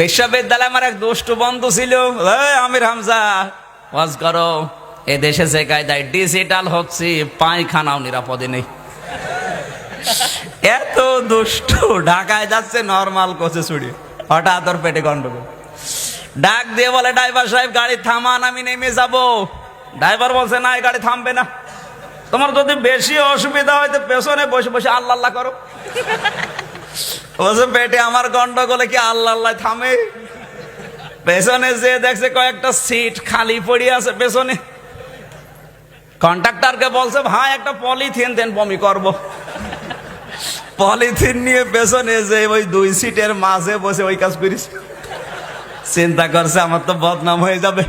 বিশ্ববিদ্যালয়ে আমার এক দুষ্টু বন্ধু ছিল। আমির হামজা, ওয়াজ করো এ দেশে যে কায়দায় ডিজিটাল হচ্ছে, পায়খানাও নিরাপদে নেই। এত দুষ্টু, ঢাকায় যাচ্ছে নর্মাল কোচে ছুড়ি হঠাৎ ওর পেটে গন্ডগোল। ডাক দিয়ে বলে ড্রাইভার সাহেব, গাড়ি থামান, আমি নেমে যাব। ড্রাইভার বলছে, না, এই গাড়ি থামবে না। তোমার যদি বেশি অসুবিধা হয়, তো পেছনে বসে বসে আল্লাহ আল্লাহ করো। বলছে পেটে আমার গন্ডগোলে কি আল্লাহ আল্লাহ থামে? পেছনে যে দেখছে কয়েকটা সিট খালি পড়ে আছে, পেছনে। কন্ট্রাক্টরকে বলছে, ভাই, একটা পলিথিন দেন, বমি করব। পলিথিন নিয়ে পেছনে যে ওই দুই সিটের মাঝে বসে ওই কাজ করিস। চিন্তা করছে, আমার তো বদনাম হয়ে যাবে।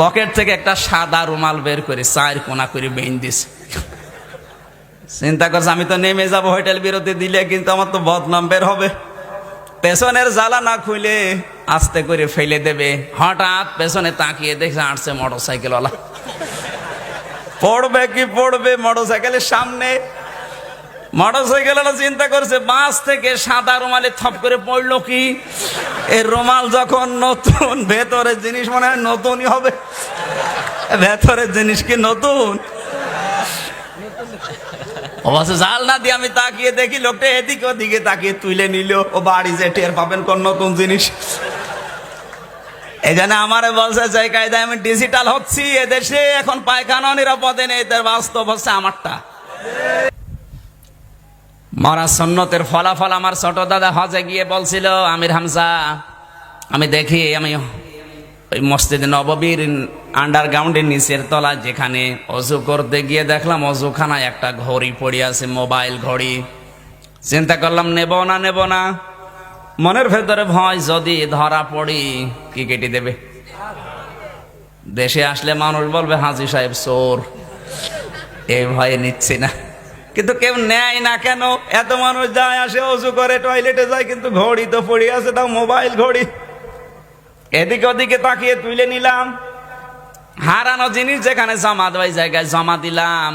পকেট থেকে একটা সাদা রুমাল বের করে চার কোনা করে বেইন দিস চিন্তা করছে, আমি তো নেমে যাব, হোটেল বিরতি দিলে কিন্তু আমার তো বদনাম বের হবে। পেছনের জ্বালা না খুলে আস্তে করে ফেলে দেবে। হঠাৎ পেছনে তাকিয়ে দেখছে আসছে মোটর সাইকেলওয়ালা পড়বে কি পড়বে মোটর সাইকেলের সামনে? মোটর সাইকেলওয়ালা চিন্তা করছে, বাস থেকে সাদা রুমালে থপ করে পড়ল কি? এই রুমাল যখন নতুন, ভেতরের জিনিস মনে হয় নতুনই হবে। ভেতরের জিনিস কি নতুন? অবশ্য জাল না দিয়ে আমি তাকিয়ে দেখি লোকটা এদিকে ওদিকে তাকিয়ে তুলে নিল। ও বাড়ি যে টের পাবেন কোন নতুন জিনিস। এই আমারে বলছে, যে কায়দায় আমি ডিজিটাল হচ্ছি, এদেশে এখন পায়খানা নিরাপদে নেই তার বাস্তব হচ্ছে আমারটা। মরা সন্ন্যতের ফলাফল আমার ছোট দাদা হজে গিয়ে বলছিল, আমির হামজা, আমি দেখি, আমি ওই মসজিদ নববীর আন্ডারগ্রাউন্ডের নিচের তলা যেখানে অজু করতে গিয়ে দেখলাম অজুখানায় একটা ঘড়ি পড়ে আছে মোবাইল ঘড়ি। চিন্তা করলাম, নেব না নেব না। মনের ভেতরে ভয়, যদি ধরা পড়ি, কি কেটে দেবে? দেশে আসলে মানুষ বলবে, হাজি সাহেব চোর। এই ভয়ে নিচ্ছি না। কিন্তু কেউ নেয় না কেন? এত মানুষ যায়, আসে, অজু করে টয়লেটে যায়, কিন্তু ঘড়ি তো পড়ে আছে, তাও মোবাইল ঘড়ি। এদিকে ওদিকে তাকিয়ে তুলে নিলাম। হারানো জিনিস যেখানে জমা দেওয়াই জায়গায় জমা দিলাম।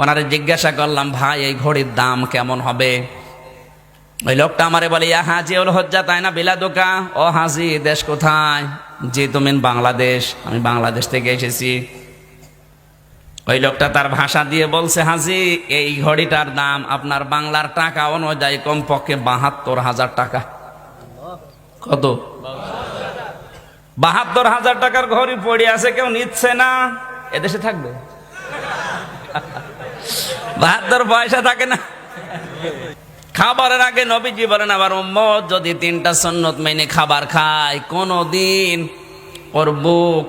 ওনারে জিজ্ঞাসা করলাম ভাই এই ঘড়ির দাম কেমন হবে? ওই লোকটা আমারে বলে ইয়া হাজি ওল হজ্জা তাই না বিলা দোকা? ও হাজি দেশ কোথায়? জি তুমি বাংলাদেশ আমি বাংলাদেশ থেকে এসেছি। ওই লোকটা তার ভাষা দিয়ে বলছে হাজি এই ঘড়িটার দাম আপনার বাংলার টাকা অনুযায়ী কমপক্ষে বাহাত্তর হাজার টাকা। কত? বাহাত্তর হাজার টাকার ঘড়ি পড়ে আছে, কেউ নিচ্ছে না। এদেশে থাকবে? বাহাত্তর পয়সা থাকে না। খাবারের আগে নবীজি বলেন আবার উম্মত, যদি তিনটা সন্ন্যত মেনে খাবার খায় কোনো দিন ওর বুক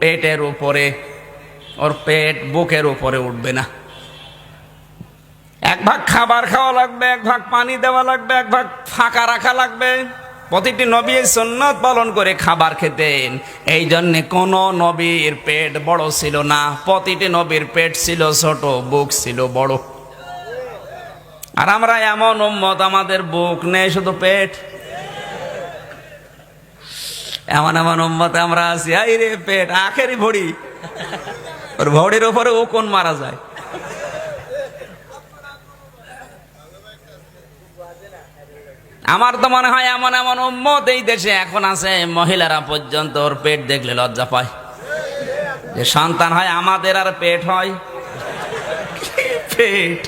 পেটের উপরে, ওর পেট বুকের উপরে উঠবে না। এক ভাগ খাবার খাওয়া লাগবে, এক ভাগ পানি দেওয়া লাগবে, এক ভাগ ফাঁকা রাখা লাগবে। প্রতিটি নবী এই সুন্নত পালন করে খাবার খেতেন। এই জন্যে কোন নবীর পেট বড় ছিল না। প্রতিটি নবীর পেট ছিল ছোট, বুক ছিল বড়। আর আমরা এমন উম্মত, আমাদের বুক নেই শুধু পেট। এমন এমন উম্মতে আমরা আছি আই রে পেট আখেরই ভড়ি। ওর ভড়ির ওপরে ও কোন মারা যায়। আমার তো মনে হয় এমন এমন উম্মত এই দেশে এখন আছে, মহিলারা পর্যন্ত ওর পেট দেখলে লজ্জা পায়। যে সন্তান হয় আমাদের আর পেট হয়। পেট।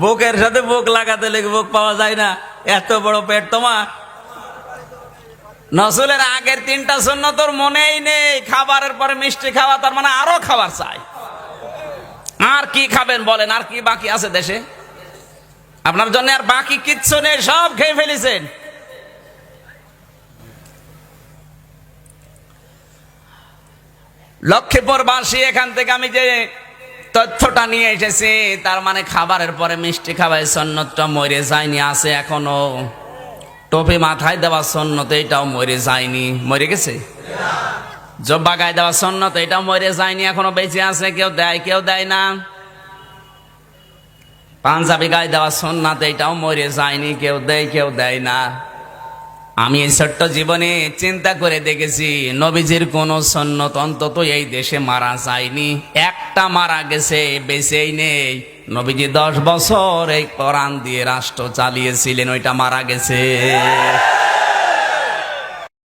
বুকের সাথে বুক লাগাতে লেগে বুক পাওয়া যায় না, এত বড় পেট তোমার। নসুলের আগের তিনটা শূন্য তোর মনেই নেই, খাবারের পরে মিষ্টি খাওয়া তার মানে আরও খাবার চাই। আর কি খাবেন বলেন, আর কি বাকি আছে দেশে? আপনার জন্য আর বাকি কিচ্ছু নেই, সব খেয়ে ফেলেছেন। লক্ষ্মীপুরবাসী, এখান থেকে আমি যে তথ্যটা নিয়ে এসেছি, তার মানে খাবারের পরে মিষ্টি খাবার সন্ন্যতটা মরে যায়নি, আছে এখনও। টপি মাথায় দেওয়া সন্ন্যত, এটাও মরে যায়নি। মরে গেছে? জব্বা গায়ে দেওয়া সন্ন্যত, এটাও মরে যায়নি, এখনও বেঁচে আছে, কেউ দেয় কেউ দেয় না। পাঞ্জাবি গায়ে দেওয়া সোননাথ এটাও মরে যায়নি, কেউ দেয় কেউ দেয় না। আমি এই ছোট্ট জীবনে চিন্তা করে দেখেছি, নবীজির কোন সন্ন্যত অন্তত এই দেশে মারা যায়নি। একটা মারা গেছে, বেঁচেই নেই। নবীজি দশ বছর এই কোরআন দিয়ে রাষ্ট্র চালিয়েছিলেন, ওইটা মারা গেছে।